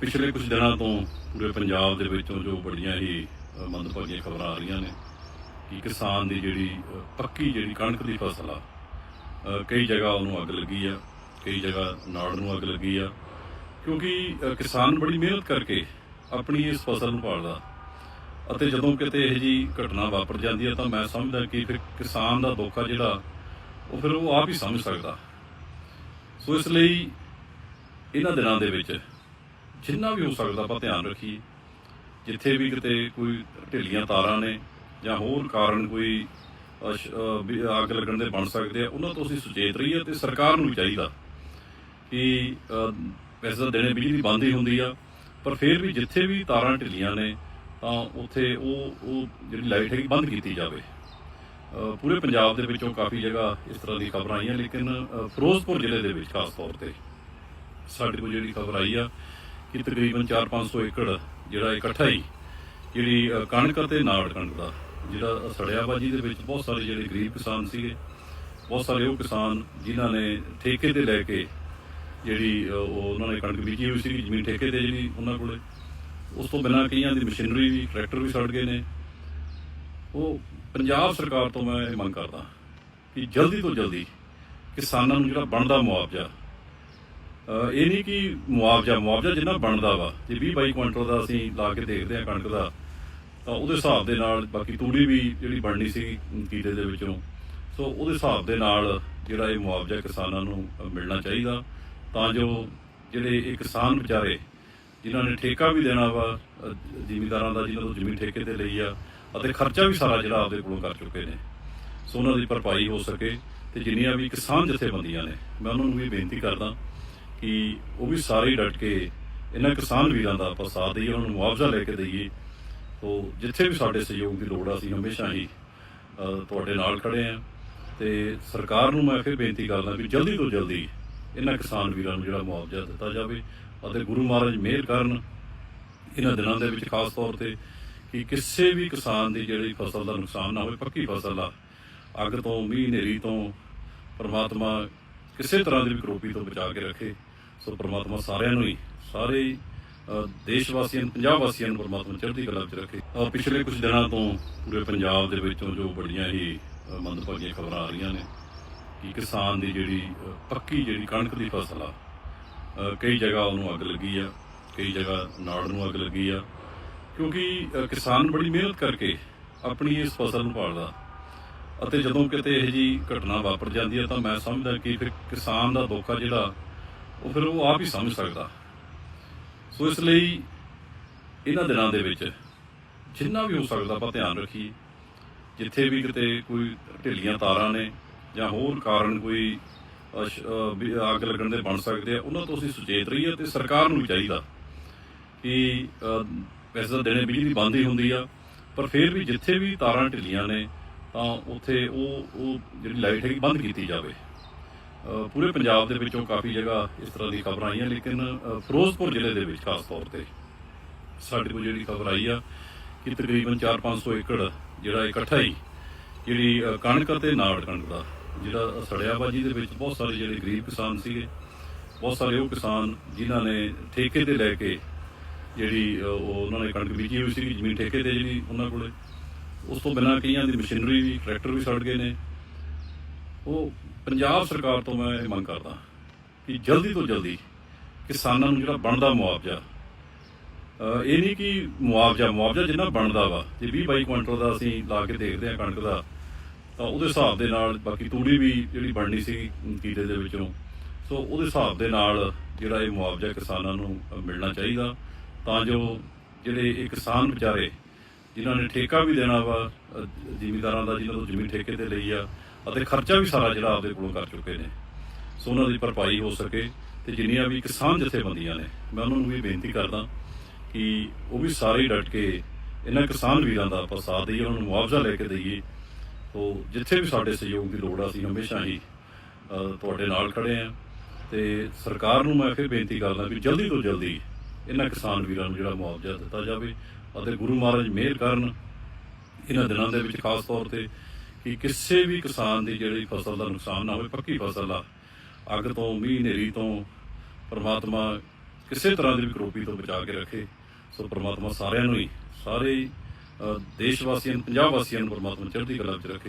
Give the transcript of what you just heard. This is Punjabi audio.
ਪਿਛਲੇ ਕੁਝ ਦਿਨਾਂ ਤੋਂ ਪੂਰੇ ਪੰਜਾਬ ਦੇ ਵਿੱਚੋਂ ਜੋ ਬੜੀਆਂ ਹੀ ਮੰਦਭਾਗੀਆਂ ਖਬਰਾਂ ਆ ਰਹੀਆਂ ਨੇ ਕਿ ਕਿਸਾਨ ਦੀ ਜਿਹੜੀ ਪੱਕੀ ਜਿਹੜੀ ਕਣਕ ਦੀ ਫਸਲ ਆ ਕਈ ਜਗ੍ਹਾ ਉਹਨੂੰ ਅੱਗ ਲੱਗੀ ਆ, ਕਈ ਜਗ੍ਹਾ ਨਾੜ ਨੂੰ ਅੱਗ ਲੱਗੀ ਆ, ਕਿਉਂਕਿ ਕਿਸਾਨ ਬੜੀ ਮਿਹਨਤ ਕਰਕੇ ਆਪਣੀ ਇਸ ਫਸਲ ਨੂੰ ਪਾਲਦਾ ਅਤੇ ਜਦੋਂ ਕਿਤੇ ਇਹ ਜੀ ਘਟਨਾ ਵਾਪਰ ਜਾਂਦੀ ਹੈ ਤਾਂ ਮੈਂ ਸਮਝਦਾ ਕਿ ਫਿਰ ਕਿਸਾਨ ਦਾ ਦੁੱਖ ਆ ਜਿਹੜਾ, ਉਹ ਫਿਰ ਉਹ ਆਪ ਹੀ ਸਮਝ ਸਕਦਾ। ਸੋ ਇਸ ਲਈ ਇਹਨਾਂ ਦਿਨਾਂ ਦੇ ਵਿੱਚ ਜਿੰਨਾ ਵੀ ਹੋ ਸਕਦਾ ਆਪਾਂ ਧਿਆਨ ਰੱਖੀਏ। ਜਿੱਥੇ ਵੀ ਕਿਤੇ ਕੋਈ ਢਿੱਲੀਆਂ ਤਾਰਾਂ ਨੇ ਜਾਂ ਹੋਰ ਕਾਰਨ ਕੋਈ ਆਗ ਲੱਗਣ ਦੇ ਬਣ ਸਕਦੇ ਆ ਉਹਨਾਂ ਤੋਂ ਅਸੀਂ ਸੁਚੇਤ ਰਹੀਏ ਤੇ ਸਰਕਾਰ ਨੂੰ ਵੀ ਚਾਹੀਦਾ ਕਿ ਅ, ਵੈਸੇ ਤਾਂ ਦਿਨੇ ਬਿਜਲੀ ਬੰਦ ਹੀ ਹੁੰਦੀ ਆ ਪਰ ਫਿਰ ਵੀ ਜਿੱਥੇ ਵੀ ਤਾਰਾਂ ਢਿੱਲੀਆਂ ਨੇ ਤਾਂ ਉੱਥੇ ਉਹ ਉਹ ਜਿਹੜੀ ਲਾਈਟ ਹੈਗੀ ਬੰਦ ਕੀਤੀ ਜਾਵੇ। ਪੂਰੇ ਪੰਜਾਬ ਦੇ ਵਿੱਚੋਂ ਕਾਫੀ ਜਗ੍ਹਾ ਇਸ ਤਰ੍ਹਾਂ ਦੀ ਖਬਰਾਂ ਆਈਆਂ ਲੇਕਿਨ ਫਿਰੋਜ਼ਪੁਰ ਜ਼ਿਲ੍ਹੇ ਦੇ ਵਿੱਚ ਖਾਸ ਤੌਰ ਤੇ ਸਾਡੇ ਕੋਲ ਜਿਹੜੀ ਖਬਰ ਆਈ ਆ ਕਿ ਤਕਰੀਬਨ 4-500 ਏਕੜ ਜਿਹੜਾ ਇਕੱਠਾ ਹੀ ਜਿਹੜੀ ਕਣਕ ਅਤੇ ਨਾੜ ਕਣਕ ਦਾ ਜਿਹੜਾ ਸੜਿਆਬਾਜੀ ਦੇ ਵਿੱਚ ਬਹੁਤ ਸਾਰੇ ਜਿਹੜੇ ਗਰੀਬ ਕਿਸਾਨ ਸੀਗੇ, ਬਹੁਤ ਸਾਰੇ ਉਹ ਕਿਸਾਨ ਜਿਨ੍ਹਾਂ ਨੇ ਠੇਕੇ ਤੇ ਲੈ ਕੇ ਜਿਹੜੀ ਉਹ ਉਹਨਾਂ ਨੇ ਕਣਕ ਬੀਜੀ ਹੋਈ ਸੀ ਜ਼ਮੀਨ ਠੇਕੇ ਤੇ ਜਿਹੜੀ ਉਹਨਾਂ ਕੋਲੇ। ਉਸ ਤੋਂ ਬਿਨਾਂ ਕਈਆਂ ਦੀ ਮਸ਼ੀਨਰੀ ਵੀ, ਟਰੈਕਟਰ ਵੀ ਸੜ ਗਏ ਨੇ। ਉਹ ਪੰਜਾਬ ਸਰਕਾਰ ਤੋਂ ਮੈਂ ਇਹ ਮੰਗ ਕਰਦਾ ਕਿ ਜਲਦੀ ਤੋਂ ਜਲਦੀ ਕਿਸਾਨਾਂ ਨੂੰ ਜਿਹੜਾ ਬਣਦਾ ਮੁਆਵਜ਼ਾ ਇਹ ਨਹੀਂ ਕਿ ਮੁਆਵਜ਼ਾ ਮੁਆਵਜ਼ਾ ਜਿੰਨਾ ਬਣਦਾ ਵਾ, ਜੇ 20 22 ਕੁਇੰਟਲ ਦਾ ਅਸੀਂ ਲਾ ਕੇ ਦੇਖਦੇ ਆ ਕਣਕ ਦਾ, ਤਾਂ ਉਹਦੇ ਹਿਸਾਬ ਦੇ ਨਾਲ ਬਾਕੀ ਤੂੜੀ ਵੀ ਜਿਹੜੀ ਬਣਨੀ ਸੀ ਕੀਤੇ ਦੇ ਵਿੱਚੋਂ, ਸੋ ਉਹਦੇ ਹਿਸਾਬ ਦੇ ਨਾਲ ਜਿਹੜਾ ਇਹ ਮੁਆਵਜ਼ਾ ਕਿਸਾਨਾਂ ਨੂੰ ਮਿਲਣਾ ਚਾਹੀਦਾ। ਤਾਂ ਜੋ ਜਿਹੜੇ ਇਹ ਕਿਸਾਨ ਵਿਚਾਰੇ, ਜਿਨ੍ਹਾਂ ਨੇ ਠੇਕਾ ਵੀ ਦੇਣਾ ਵਾ, ਅਹ ਜ਼ਿਮੀਂਦਾਰਾਂ ਦਾ ਜਿਨ੍ਹਾਂ ਤੋਂ ਜ਼ਮੀਨ ਠੇਕੇ ਤੇ ਲਈ ਆ, ਅਤੇ ਖਰਚਾ ਵੀ ਸਾਰਾ ਜਿਹੜਾ ਆਪਦੇ ਕੋਲੋਂ ਕਰ ਚੁੱਕੇ ਨੇ। ਸੋ ਉਹਨਾਂ ਦੀ ਭਰਪਾਈ ਹੋ ਸਕੇ, ਤੇ ਜਿੰਨੀਆਂ ਵੀ ਕਿਸਾਨ ਜਥੇਬੰਦੀਆਂ ਨੇ, ਮੈਂ ਉਹਨਾਂ ਨੂੰ ਵੀ ਬੇਨਤੀ ਕਰਦਾ ਕਿ ਉਹ ਵੀ ਸਾਰੇ ਹੀ ਡਟ ਕੇ ਇਹਨਾਂ ਕਿਸਾਨ ਵੀਰਾਂ ਦਾ ਆਪਾਂ ਸਾਥ ਦੇਈਏ, ਉਹਨਾਂ ਨੂੰ ਮੁਆਵਜ਼ਾ ਲੈ ਕੇ ਦੇਈਏ। ਸੋ ਜਿੱਥੇ ਵੀ ਸਾਡੇ ਸਹਿਯੋਗ ਦੀ ਲੋੜ ਆ, ਅਸੀਂ ਹਮੇਸ਼ਾ ਹੀ ਤੁਹਾਡੇ ਨਾਲ ਖੜੇ ਆ ਤੇ ਸਰਕਾਰ ਨੂੰ ਮੈਂ ਫਿਰ ਬੇਨਤੀ ਕਰਦਾ ਵੀ ਜਲਦੀ ਤੋਂ ਜਲਦੀ ਇਹਨਾਂ ਕਿਸਾਨ ਵੀਰਾਂ ਨੂੰ ਜਿਹੜਾ ਮੁਆਵਜ਼ਾ ਦਿੱਤਾ ਜਾਵੇ ਅਤੇ ਗੁਰੂ ਮਹਾਰਾਜ ਮਿਹਰ ਕਰਨ ਇਹਨਾਂ ਦਿਨਾਂ ਦੇ ਵਿੱਚ, ਖਾਸ ਤੌਰ ਤੇ ਕਿ ਕਿਸੇ ਵੀ ਕਿਸਾਨ ਦੀ ਜਿਹੜੀ ਫਸਲ ਦਾ ਨੁਕਸਾਨ ਨਾ ਹੋਵੇ, ਪੱਕੀ ਫਸਲ ਆ। ਅੱਗ ਤੋਂ, ਮੀਂਹ ਹਨੇਰੀ ਤੋਂ, ਪਰਮਾਤਮਾ ਕਿਸੇ ਤਰ੍ਹਾਂ ਦੀ ਵੀ ਕਰੋਪੀ ਤੋਂ ਬਚਾ ਕੇ ਰੱਖੇ। ਸੋ ਪ੍ਰਮਾਤਮਾ ਸਾਰਿਆਂ ਨੂੰ ਹੀ, ਸਾਰੇ ਦੇਸ਼ ਵਾਸੀਆਂ ਨੂੰ ਪੰਜਾਬ ਵਾਸੀਆਂ ਨੂੰ ਪ੍ਰਮਾਤਮਾ ਚੜ੍ਹਦੀ ਕਲਾ ਵਿੱਚ ਰੱਖੇ। ਪਿਛਲੇ ਕੁਝ ਦਿਨਾਂ ਤੋਂ ਪੂਰੇ ਪੰਜਾਬ ਦੇ ਵਿੱਚੋਂ ਜੋ ਬੜੀਆਂ ਹੀ ਮੰਦਭਾਗੀਆਂ ਖਬਰਾਂ ਆ ਰਹੀਆਂ ਨੇ ਕਿ ਕਿਸਾਨ ਦੀ ਜਿਹੜੀ ਪੱਕੀ ਜਿਹੜੀ ਕਣਕ ਦੀ ਫਸਲ ਆ ਕਈ ਜਗ੍ਹਾ ਉਹਨੂੰ ਅੱਗ ਲੱਗੀ ਆ, ਕਈ ਜਗ੍ਹਾ ਨਾੜ ਨੂੰ ਅੱਗ ਲੱਗੀ ਆ, ਕਿਉਂਕਿ ਕਿਸਾਨ ਬੜੀ ਮਿਹਨਤ ਕਰਕੇ ਆਪਣੀ ਇਸ ਫਸਲ ਨੂੰ ਪਾਲਦਾ ਅਤੇ ਜਦੋਂ ਕਿਤੇ ਇਹ ਜੀ ਘਟਨਾ ਵਾਪਰ ਜਾਂਦੀ ਹੈ ਤਾਂ ਮੈਂ ਸਮਝਦਾ ਕਿ ਫਿਰ ਕਿਸਾਨ ਦਾ ਦੁੱਖ ਆ ਜਿਹੜਾ ਉਹ ਫਿਰ ਉਹ ਆਪ ਹੀ ਸਮਝ ਸਕਦਾ। ਸੋ ਇਸ ਲਈ ਇਹਨਾਂ ਦਿਨਾਂ ਦੇ ਵਿੱਚ ਜਿੰਨਾ ਵੀ ਹੋ ਸਕਦਾ ਆਪਾਂ ਧਿਆਨ ਰੱਖੀਏ। ਜਿੱਥੇ ਵੀ ਕਿਤੇ ਕੋਈ ਢਿੱਲੀਆਂ ਤਾਰਾਂ ਨੇ ਜਾਂ ਹੋਰ ਕਾਰਨ ਕੋਈ ਅ, ਅੱਗ ਲੱਗਣ ਦੇ ਬਣ ਸਕਦੇ ਆ ਉਹਨਾਂ ਤੋਂ ਅਸੀਂ ਸੁਚੇਤ ਰਹੀਏ ਤੇ ਸਰਕਾਰ ਨੂੰ ਵੀ ਚਾਹੀਦਾ ਕਿ ਅ, ਵੈਸੇ ਤਾਂ ਦਿਨੇ ਬਿਜਲੀ ਬੰਦ ਹੀ ਹੁੰਦੀ ਆ। ਪਰ ਫਿਰ ਵੀ ਜਿੱਥੇ ਵੀ ਤਾਰਾਂ ਢਿੱਲੀਆਂ ਨੇ ਤਾਂ ਉੱਥੇ ਉਹ ਉਹ ਜਿਹੜੀ ਲਾਈਟ ਹੈਗੀ ਬੰਦ ਕੀਤੀ ਜਾਵੇ। ਪੂਰੇ ਪੰਜਾਬ ਦੇ ਵਿੱਚੋਂ ਕਾਫੀ ਜਗ੍ਹਾ ਇਸ ਤਰ੍ਹਾਂ ਦੀ ਖਬਰਾਂ ਆਈਆਂ, ਲੇਕਿਨ ਫਿਰੋਜ਼ਪੁਰ ਜ਼ਿਲ੍ਹੇ ਦੇ ਵਿੱਚ ਖਾਸ ਤੌਰ ਤੇ ਸਾਡੇ ਕੋਲ ਜਿਹੜੀ ਖਬਰ ਆਈ ਆ ਕਿ ਤਕਰੀਬਨ 4-500 ਏਕੜ ਜਿਹੜਾ ਇਕੱਠਾ ਹੀ ਜਿਹੜੀ ਕਣਕ ਅਤੇ ਨਾੜ ਕਣਕ ਦਾ ਜਿਹੜਾ ਸੜਿਆਬਾਜੀ ਦੇ ਵਿੱਚ ਬਹੁਤ ਸਾਰੇ ਜਿਹੜੇ ਗਰੀਬ ਕਿਸਾਨ ਸੀਗੇ, ਬਹੁਤ ਸਾਰੇ ਉਹ ਕਿਸਾਨ ਜਿਨ੍ਹਾਂ ਨੇ ਠੇਕੇ ਤੇ ਲੈ ਕੇ ਜਿਹੜੀ ਉਹ ਉਹਨਾਂ ਨੇ ਕਣਕ ਬੀਜੀ ਹੋਈ ਸੀ ਜ਼ਮੀਨ ਠੇਕੇ ਤੇ ਜਿਹੜੀ ਉਹਨਾਂ ਕੋਲੇ। ਉਸ ਤੋਂ ਬਿਨਾਂ ਕਈਆਂ ਦੀ ਮਸ਼ੀਨਰੀ ਵੀ, ਟਰੈਕਟਰ ਵੀ ਸੜ ਗਏ ਨੇ। ਉਹ ਪੰਜਾਬ ਸਰਕਾਰ ਤੋਂ ਮੈਂ ਇਹ ਮੰਗ ਕਰਦਾ ਕਿ ਜਲਦੀ ਤੋਂ ਜਲਦੀ ਕਿਸਾਨਾਂ ਨੂੰ ਜਿਹੜਾ ਬਣਦਾ ਮੁਆਵਜ਼ਾ ਇਹ ਨਹੀਂ ਕਿ ਮੁਆਵਜ਼ਾ ਮੁਆਵਜ਼ਾ ਜਿੰਨਾ ਬਣਦਾ ਵਾ, ਜੇ 20 22 ਕੁਇੰਟਲ ਦਾ ਅਸੀਂ ਲਾ ਕੇ ਦੇਖਦੇ ਆ ਕਣਕ ਦਾ, ਤਾਂ ਉਹਦੇ ਹਿਸਾਬ ਦੇ ਨਾਲ ਬਾਕੀ ਤੂੜੀ ਵੀ ਜਿਹੜੀ ਬਣਨੀ ਸੀ ਕੀਤੇ ਦੇ ਵਿੱਚੋਂ, ਸੋ ਉਹਦੇ ਹਿਸਾਬ ਦੇ ਨਾਲ ਜਿਹੜਾ ਇਹ ਮੁਆਵਜ਼ਾ ਕਿਸਾਨਾਂ ਨੂੰ ਮਿਲਣਾ ਚਾਹੀਦਾ। ਤਾਂ ਜੋ ਜਿਹੜੇ ਇਹ ਕਿਸਾਨ ਵਿਚਾਰੇ, ਜਿਨ੍ਹਾਂ ਨੇ ਠੇਕਾ ਵੀ ਦੇਣਾ ਵਾ ਜ਼ਿਮੀਦਾਰਾਂ ਦਾ ਜਿਨ੍ਹਾਂ ਤੋਂ ਜ਼ਮੀਨ ਠੇਕੇ ਤੇ ਲਈ ਆ ਅਤੇ ਖਰਚਾ ਵੀ ਸਾਰਾ ਜਿਹੜਾ ਆਪਦੇ ਕੋਲੋਂ ਕਰ ਚੁੱਕੇ ਨੇ। ਸੋ ਉਹਨਾਂ ਦੀ ਭਰਪਾਈ ਹੋ ਸਕੇ ਤੇ ਜਿੰਨੀਆਂ ਵੀ ਕਿਸਾਨ ਜਥੇਬੰਦੀਆਂ ਨੇ, ਮੈਂ ਉਹਨਾਂ ਨੂੰ ਵੀ ਬੇਨਤੀ ਕਰਦਾ ਕਿ ਉਹ ਵੀ ਸਾਰੇ ਹੀ ਡਟ ਕੇ ਇਹਨਾਂ ਕਿਸਾਨ ਵੀਰਾਂ ਦਾ ਆਪਾਂ ਸਾਥ ਦੇਈਏ, ਉਹਨਾਂ ਨੂੰ ਮੁਆਵਜ਼ਾ ਲੈ ਕੇ ਦੇਈਏ। ਸੋ ਜਿੱਥੇ ਵੀ ਸਾਡੇ ਸਹਿਯੋਗ ਦੀ ਲੋੜ ਆ, ਅਸੀਂ ਹਮੇਸ਼ਾ ਹੀ ਤੁਹਾਡੇ ਨਾਲ ਖੜੇ ਆ ਤੇ ਸਰਕਾਰ ਨੂੰ ਮੈਂ ਫਿਰ ਬੇਨਤੀ ਕਰਦਾ ਵੀ ਜਲਦੀ ਤੋਂ ਜਲਦੀ ਇਹਨਾਂ ਕਿਸਾਨ ਵੀਰਾਂ ਨੂੰ ਜਿਹੜਾ ਮੁਆਵਜ਼ਾ ਦਿੱਤਾ ਜਾਵੇ ਅਤੇ ਗੁਰੂ ਮਹਾਰਾਜ ਮਿਹਰ ਕਰਨ ਇਹਨਾਂ ਦਿਨਾਂ ਦੇ ਵਿੱਚ ਖਾਸ ਤੌਰ ਤੇ ਕਿ ਕਿਸੇ ਵੀ ਕਿਸਾਨ ਦੀ ਜਿਹੜੀ ਫਸਲ ਦਾ ਨੁਕਸਾਨ ਨਾ ਹੋਵੇ, ਪੱਕੀ ਫਸਲ ਆ। ਅੱਗ ਤੋਂ, ਮੀਂਹ, ਹਨੇਰੀ ਤੋਂ, ਪ੍ਰਮਾਤਮਾ ਕਿਸੇ ਤਰ੍ਹਾਂ ਦੀ ਵੀ ਕਰੋਪੀ ਤੋਂ ਬਚਾ ਕੇ ਰੱਖੇ। ਸੋ ਪ੍ਰਮਾਤਮਾ ਸਾਰਿਆਂ ਨੂੰ ਹੀ, ਸਾਰੇ ਦੇਸ਼ ਵਾਸੀਆਂ ਨੂੰ, ਪੰਜਾਬ ਵਾਸੀਆਂ ਨੂੰ ਪ੍ਰਮਾਤਮਾ ਚੜ੍ਹਦੀ ਕਲਾ ਵਿੱਚ ਰੱਖੇ।